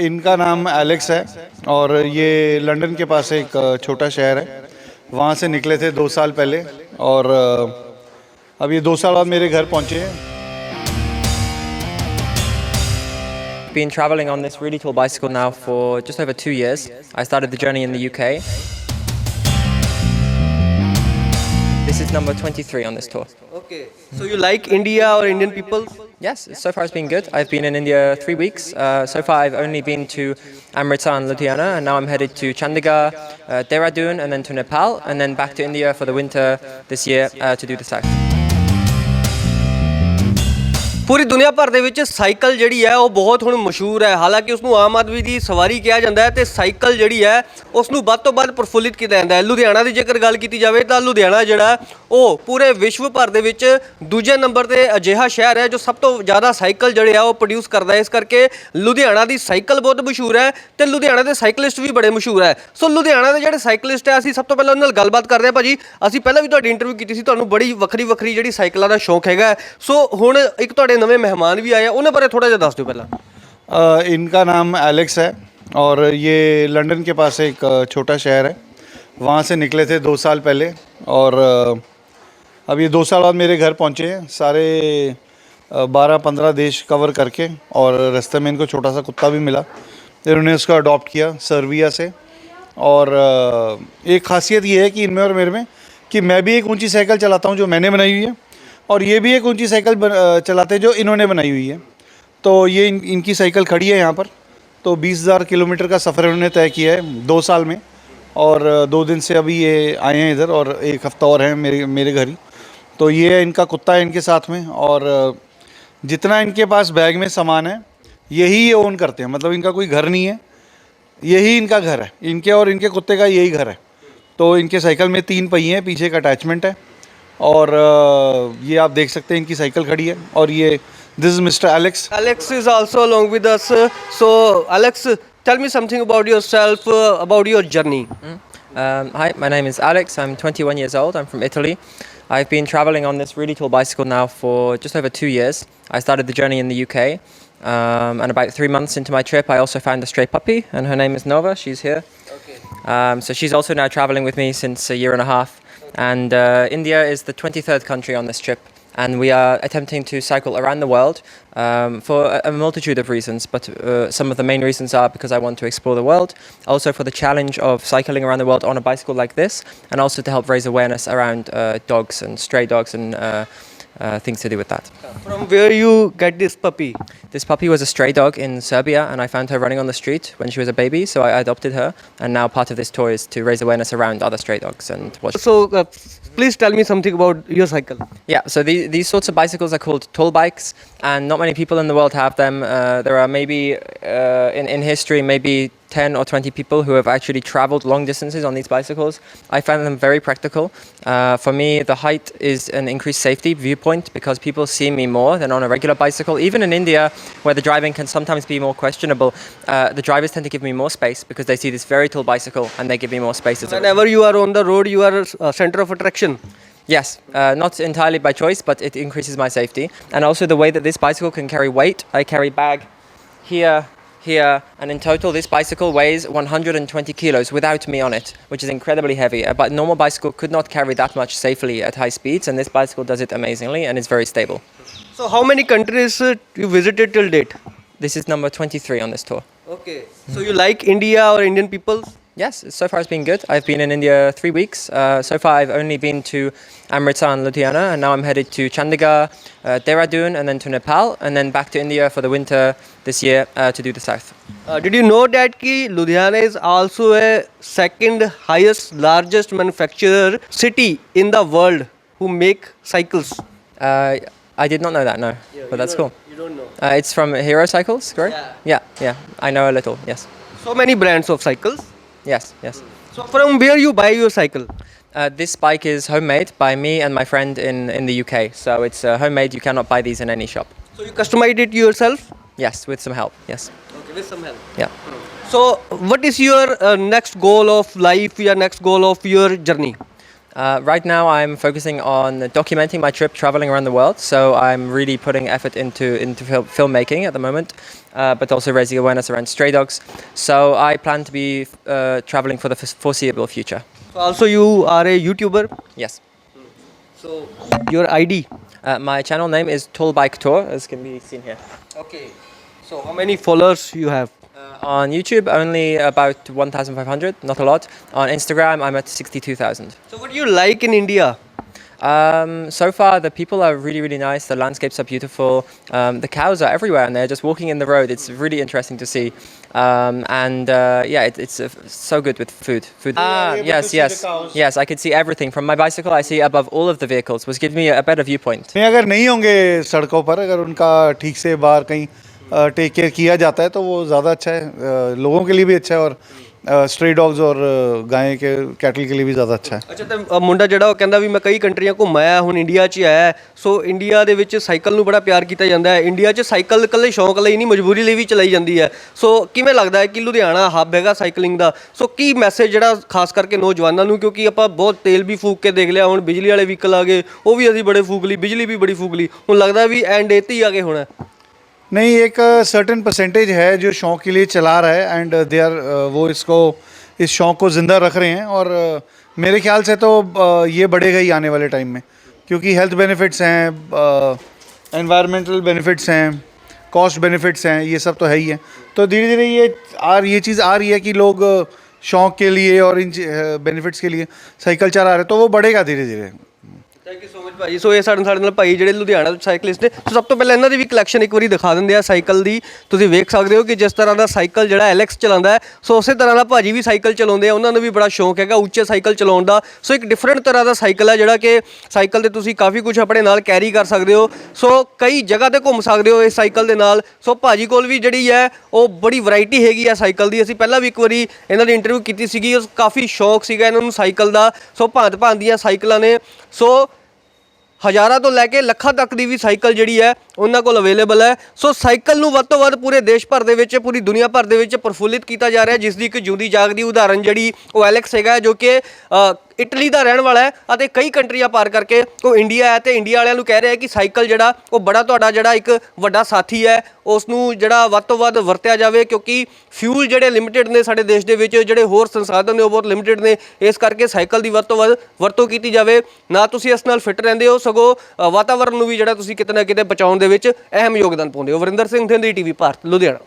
इनका नाम एलेक्स है और ये लंदन के पास एक छोटा शहर है वहाँ से निकले थे दो साल पहले और अब ये दो साल बाद मेरे घर पहुँचे हैं Been traveling on this really tall bicycle now for just over two years. I started the journey in the UK. This is number 23 on this tour. Okay. So you like India or Indian people? Yes, so far it's been good. I've been in India three weeks. Uh, so far I've only been to Amritsar and Ludhiana, and now I'm headed to Chandigarh, uh, Dehradun, and then to Nepal, and then back to India for the winter this year uh, to do the south. ਪੂਰੀ ਦੁਨੀਆ ਭਰ ਦੇ ਵਿੱਚ cycle ਜਿਹੜੀ ਹੈ ਉਹ ਬਹੁਤ ਹੁਣ ਮਸ਼ਹੂਰ ਹੈ। ਹਾਲਾਂਕਿ ਉਸ ਨੂੰ ਆਮ ਆਦਮੀ ਦੀ ਸਵਾਰੀ ਕਿਹਾ ਜਾਂਦਾ ਹੈ ਤੇ ਸਾਈਕਲ ਜਿਹੜੀ ਹੈ ਉਸ ਨੂੰ ਵੱਧ ਤੋਂ ਵੱਧ ਪ੍ਰਫੁੱਲਿਤ ਕੀਤਾ ਜਾਂਦਾ ਹੈ। ਲੁਧਿਆਣਾ ਦੀ ਜੇਕਰ ਗੱਲ ਕੀਤੀ ਜਾਵੇ ਤਾਂ ਲੁਧਿਆਣਾ ਜਿਹੜਾ ਉਹ ਪੂਰੇ ਵਿਸ਼ਵ ਭਰ ਦੇ ਵਿੱਚ ਦੂਜੇ ਨੰਬਰ ਤੇ ਅਜਿਹਾ ਸ਼ਹਿਰ ਹੈ ਜੋ ਸਭ ਤੋਂ ਜ਼ਿਆਦਾ ਸਾਈਕਲ ਜਿਹੜੇ ਆ ਉਹ ਪ੍ਰੋਡਿਊਸ ਕਰਦਾ ਹੈ। ਇਸ ਕਰਕੇ ਲੁਧਿਆਣਾ ਦੀ ਸਾਈਕਲ ਬਹੁਤ ਮਸ਼ਹੂਰ ਹੈ ਤੇ ਲੁਧਿਆਣਾ ਦੇ ਸਾਈਕਲਿਸਟ ਵੀ ਬੜੇ ਮਸ਼ਹੂਰ ਹੈ। ਸੋ ਲੁਧਿਆਣਾ ਦੇ ਜਿਹੜੇ ਸਾਈਕਲਿਸਟ ਹੈ, ਅਸੀਂ ਸਭ ਤੋਂ ਪਹਿਲਾਂ ਉਹਨਾਂ ਨਾਲ ਗੱਲਬਾਤ ਕਰਦੇ ਹਾਂ ਭਾਜੀ। ਅਸੀਂ ਪਹਿਲਾਂ ਵੀ ਤੁਹਾਡੀ ਇੰਟਰਵਿਊ ਕੀਤੀ ਸੀ, ਤੁਹਾਨੂੰ ਬੜੀ ਵੱਖਰੀ ਵੱਖਰੀ ਜਿਹੜੀ ਸਾਈਕਲਾਂ ਦਾ ਸ਼ੌਂਕ ਹੈਗਾ ਸੋ ਹੁਣ ਇੱਕ ਤੁਹਾਡੇ नवे मेहमान भी आए उन्हें पर थोड़ा जहाँ दस दो पहला। इनका नाम एलेक्स है और ये लंदन के पास एक छोटा शहर है। वहाँ से निकले थे दो साल पहले और अब ये दो साल बाद मेरे घर पहुँचे हैं। सारे बारह पंद्रह देश कवर करके और रास्ते में इनको छोटा सा कुत्ता भी मिला। फिर उन्होंने उसको अडॉप्ट किया सर्विया से। और एक खासियत ये है कि इनमें और मेरे में कि मैं भी एक ऊँची साइकिल चलाता हूँ जो मैंने बनाई हुई है। और ये भी एक ऊँची साइकिल चलाते हैं जो इन्होंने बनाई हुई है। तो ये इन, इनकी साइकिल खड़ी है यहाँ पर। तो बीस हज़ार किलोमीटर का सफ़र इन्होंने तय किया है दो साल में। और दो दिन से अभी ये आए हैं इधर और एक हफ़्ता और है मेरे मेरे घर ही। तो ये इनका कुत्ता है इनके साथ में और जितना इनके पास बैग में सामान है यही ये ओन करते हैं। मतलब इनका कोई घर नहीं है यही इनका घर है। इनके और इनके कुत्ते का यही घर है। तो इनके साइकिल में तीन पहिए हैं पीछे का अटैचमेंट है। और अ, ये आप देख सकते हैं इनकी साइकिल खड़ी है और ये this is mister Alex Alex is also along with us. So, Alex, tell me something about yourself, uh, about your journey. Um, hi, my name is Alex. I'm 21 years old. I'm from Italy. I've been traveling on this really tall bicycle now for just over two years. I started the journey in the UK, um, and about three months into my trip, I also found a stray puppy, and her name is Nova. She's here. Um, so she's also now traveling with me since a year and a half. And uh, India is the 23rd country on this trip. And we are attempting to cycle around the world um, for a, a multitude of reasons. But uh, some of the main reasons are because I want to explore the world, also for the challenge of cycling around the world on a bicycle like this, and also to help raise awareness around uh, dogs and stray dogs and uh, things to do with that. From where you get this puppy? This puppy was a stray dog in Serbia, and I found her running on the street when she was a baby, so I adopted her. And now part of this tour is to raise awareness around other stray dogs and watch. So, uh, please tell me something about your cycle. Yeah, so the, these sorts of bicycles are called tall bikes, and not many people in the world have them. Uh, there are maybe uh, in, in history, maybe 10 or 20 people who have actually traveled long distances on these bicycles. I find them very practical. Uh, for me, the height is an increased safety viewpoint because people see me more than on a regular bicycle. Even in India, where the driving can sometimes be more questionable, uh, the drivers tend to give me more space because they see this very tall bicycle and they give me more space. Whenever you are on the road, you are a center of attraction. Yes, uh, not entirely by choice, but it increases my safety. And also the way that this bicycle can carry weight. I carry bag here, here, and in total this bicycle weighs 120 kilos without me on it, which is incredibly heavy. Uh, But normal bicycle could not carry that much safely at high speeds, and this bicycle does it amazingly and is very stable. So, how many countries uh, you visited till date? This is number 23 on this tour. Okay. So, you like India or Indian people? Yes, so far it's been good. I've been in India three weeks. Uh, so far I've only been to Amritsar and Ludhiana, and now I'm headed to Chandigarh, uh, Dehradun, and then to Nepal, and then back to India for the winter this year uh, to do the south. Uh, did you know that ki Ludhiana is also a second highest largest manufacturer city in the world who make cycles? Uh, I did not know that, no, but that's cool. You don't know. Uh, it's from Hero Cycles, correct? Yeah. Yeah, yeah. I know a little. Yes, So many brands of cycles. Yes, yes. So from where you buy your cycle? Uh, this bike is homemade by me and my friend in, in the UK. So it's uh, homemade. You cannot buy these in any shop. So you customized it yourself? Yes, with some help. Yes. Okay, with some help. Yeah. So what is your uh, next goal of life? Your next goal of your journey? Uh, right now, I'm focusing on documenting my trip traveling around the world. So I'm really putting effort into into fil- filmmaking at the moment, uh, but also raising awareness around stray dogs. So I plan to be uh, traveling for the f- foreseeable future. Also, you are a YouTuber. Yes. So your ID. Uh, my channel name is Tool Bike Tour, as can be seen here. Okay. So how many followers you have? Uh, on YouTube, only about 1,500, not a lot. On Instagram, I'm at 62,000. So, what do you like in India? Um, so far, the people are really, really nice. The landscapes are beautiful. Um, the cows are everywhere, and they're just walking in the road. It's really interesting to see. Um, and uh, yeah, it, it's uh, so good with food. Food. Ah, yes, yes, yes. I could see everything from my bicycle. I see above all of the vehicles, which gives me a better viewpoint. नहीं अगर नहीं होंगे सड़कों पर अगर उनका ठीक से बाहर कहीं टेक केयर किया जाता है तो वो ज़्यादा अच्छा है अ, लोगों के लिए भी अच्छा है और स्ट्रे डॉग्स और अ, गाय के कैटल के लिए भी ज़्यादा अच्छा है ਅੱਛਾ ਤੇ ਅ, ਮੁੰਡਾ ਜਿਹੜਾ ਉਹ ਕਹਿੰਦਾ ਵੀ ਮੈਂ ਕਈ ਕੰਟਰੀਆਂ ਘੁੰਮ ਆਇਆ ਹੁਣ ਇੰਡੀਆ 'ਚ ਹੀ ਆਇਆ ਹੈ। ਸੋ ਇੰਡੀਆ ਦੇ ਵਿੱਚ ਸਾਈਕਲ ਨੂੰ ਬੜਾ ਪਿਆਰ ਕੀਤਾ ਜਾਂਦਾ ਹੈ ਇੰਡੀਆ 'ਚ ਸਾਈਕਲ ਇਕੱਲੇ ਸ਼ੌਂਕ ਲਈ ਨਹੀਂ ਮਜਬੂਰੀ ਲਈ ਵੀ ਚਲਾਈ ਜਾਂਦੀ ਹੈ ਸੋ ਕਿਵੇਂ ਲੱਗਦਾ ਹੈ ਕਿ ਲੁਧਿਆਣਾ ਹੱਬ ਹੈਗਾ ਸਾਈਕਲਿੰਗ ਦਾ ਸੋ ਕੀ ਮੈਸੇਜ ਜਿਹੜਾ ਖਾਸ ਕਰਕੇ ਨੌਜਵਾਨਾਂ ਨੂੰ ਕਿਉਂਕਿ ਆਪਾਂ ਬਹੁਤ ਤੇਲ ਵੀ ਫੂਕ ਕੇ ਦੇਖ ਲਿਆ ਹੁਣ ਬਿਜਲੀ ਵਾਲੇ ਵਹੀਕਲ ਆ ਗਏ ਉਹ ਵੀ ਅਸੀਂ ਬੜੇ ਫੂਕ ਲਈ ਬਿਜਲੀ ਵੀ ਬੜੀ ਫੂਕ ਲਈ ਹੁਣ ਲੱਗਦਾ ਵੀ ਐਂਡ ਇੱਥੇ ਹੀ ਆ ਕੇ ਹੋਣਾ नहीं, एक सर्टेन परसेंटेज है जो शौक के लिए चला रहा है एंड दे आर वो इसको, इस शौक को ज़िंदा रख रहे हैं और मेरे ख्याल से तो ये बढ़ेगा ही आने वाले टाइम में क्योंकि हेल्थ बेनिफिट्स हैं एनवायरमेंटल बेनिफिट्स हैं कॉस्ट बेनिफिट्स हैं, ये सब तो है ही है। तो धीरे धीरे ये आ, ये चीज़ आ रही है कि लोग शौक के लिए और इन बेनिफिट्स के लिए साइकिल चला रहे तो वो बढ़ेगा धीरे धीरे ਥੈਂਕ ਯੂ ਸੋ ਮਚ ਭਾਈ। ਸੋ ਇਹ ਸਾਡੇ ਸਾਡੇ ਨਾਲ ਭਾਈ ਜਿਹੜੇ ਲੁਧਿਆਣਾ ਤੋਂ ਸਾਈਕਲਿਸਟ ਨੇ। ਸੋ ਸਭ ਤੋਂ ਪਹਿਲਾਂ ਇਹਨਾਂ ਦੀ ਵੀ ਕਲੈਕਸ਼ਨ ਇੱਕ ਵਾਰੀ ਦਿਖਾ ਦਿੰਦੇ ਆ ਸਾਈਕਲ ਦੀ। ਤੁਸੀਂ ਵੇਖ ਸਕਦੇ ਹੋ ਕਿ ਜਿਸ ਤਰ੍ਹਾਂ ਦਾ ਸਾਈਕਲ ਜਿਹੜਾ ਐਲੈਕਸ ਚਲਾਉਂਦਾ ਹੈ ਸੋ ਉਸੇ ਤਰ੍ਹਾਂ ਦਾ ਭਾਜੀ ਵੀ ਸਾਈਕਲ ਚਲਾਉਂਦੇ ਆ। ਉਹਨਾਂ ਨੂੰ ਵੀ ਬੜਾ ਸ਼ੌਂਕ ਹੈਗਾ ਉੱਚੇ ਸਾਈਕਲ ਚਲਾਉਣ ਦਾ। ਸੋ ਇੱਕ ਡਿਫਰੈਂਟ ਤਰ੍ਹਾਂ ਦਾ ਸਾਈਕਲ ਹੈ ਜਿਹੜਾ ਕਿ ਸਾਈਕਲ ਤੇ ਤੁਸੀਂ ਕਾਫੀ ਕੁਝ ਆਪਣੇ ਨਾਲ ਕੈਰੀ ਕਰ ਸਕਦੇ ਹੋ। ਸੋ ਕਈ ਜਗ੍ਹਾ ਤੇ ਘੁੰਮ ਸਕਦੇ ਹੋ ਇਸ ਸਾਈਕਲ ਦੇ ਨਾਲ। ਸੋ ਭਾਜੀ ਕੋਲ ਵੀ ਜਿਹੜੀ ਹੈ, ਉਹ ਬੜੀ ਵੈਰਾਈਟੀ ਹੈਗੀ ਆ ਸਾਈਕਲ ਦੀ। ਅਸੀਂ ਪਹਿਲਾਂ ਵੀ ਇੱਕ ਵਾਰੀ ਇਹਨਾਂ ਦੀ ਇੰਟਰਵਿਊ ਕੀਤੀ ਸੀਗੀ। ਉਹ ਕਾਫੀ ਸ਼ੌਂਕ ਸੀਗਾ ਇਹਨਾਂ ਨੂੰ ਸਾਈਕਲ ਦਾ। ਸੋ ਭਾਂਤ ਭਾਂਤ ਦੀਆਂ ਸਾਈਕਲਾਂ ਨੇ। ਸੋ ਹਜ਼ਾਰਾਂ ਤੋਂ ਲੈ ਕੇ ਲੱਖਾਂ ਤੱਕ ਦੀ ਵੀ ਸਾਈਕਲ ਜਿਹੜੀ ਹੈ, ਉਹਨਾਂ ਕੋਲ ਅਵੇਲੇਬਲ ਹੈ। ਸੋ ਸਾਈਕਲ ਨੂੰ ਵੱਧ ਤੋਂ ਵੱਧ ਪੂਰੇ ਦੇਸ਼ ਭਰ ਦੇ ਵਿੱਚ, ਪੂਰੀ ਦੁਨੀਆ ਭਰ ਦੇ ਵਿੱਚ ਪ੍ਰਫੁੱਲਿਤ ਕੀਤਾ ਜਾ ਰਿਹਾ ਜਿਸ ਦੀ ਇੱਕ ਜਿਉਂਦੀ ਜਾਗਦੀ ਉਦਾਹਰਨ ਜਿਹੜੀ ਉਹ ਐਲੈਕਸ ਹੈਗਾ, ਜੋ ਕਿ ਇਟਲੀ ਦਾ ਰਹਿਣ ਵਾਲਾ ਹੈ ਅਤੇ ਕਈ ਕੰਟਰੀਆਂ ਪਾਰ ਕਰਕੇ ਉਹ ਇੰਡੀਆ ਹੈ ਤੇ ਇੰਡੀਆ ਵਾਲਿਆਂ ਨੂੰ ਕਹਿ ਰਿਹਾ ਕਿ ਸਾਈਕਲ ਜਿਹੜਾ ਉਹ ਬੜਾ ਤੁਹਾਡਾ ਜਿਹੜਾ ਇੱਕ ਵੱਡਾ ਸਾਥੀ ਹੈ ਉਸ ਨੂੰ ਜਿਹੜਾ ਵੱਧ ਤੋਂ ਵੱਧ ਵਰਤਿਆ ਜਾਵੇ ਕਿਉਂਕਿ ਫਿਊਲ ਜਿਹੜੇ ਲਿਮਿਟਿਡ ਨੇ ਸਾਡੇ ਦੇਸ਼ ਦੇ ਵਿੱਚ ਜਿਹੜੇ ਹੋਰ ਸੰਸਾਧਨ ਨੇ ਉਹ ਬਹੁਤ ਲਿਮਿਟਿਡ ਨੇ ਇਸ ਕਰਕੇ ਸਾਈਕਲ ਦੀ ਵੱਧ ਤੋਂ ਵੱਧ ਵਰਤੋਂ ਕੀਤੀ ਜਾਵੇ। ਨਾ ਤੁਸੀਂ ਇਸ ਨਾਲ ਫਿੱਟ ਰਹਿੰਦੇ ਹੋ ਸਗੋਂ ਅ, ਵਾਤਾਵਰਣ ਨੂੰ ਵੀ ਜਿਹੜਾ ਤੁਸੀਂ ਕਿਤੇ ਨਾ ਕਿਤੇ ਬਚਾਉਣ ਦੇ ਵਿੱਚ ਅਹਿਮ ਯੋਗਦਾਨ ਪਾਉਂਦੇ ਹੋ। ਵਰਿੰਦਰ ਸਿੰਘ ਥਿੰਦੀ ਟੀਵੀ ਭਾਰਤ ਲੁਧਿਆਣਾ।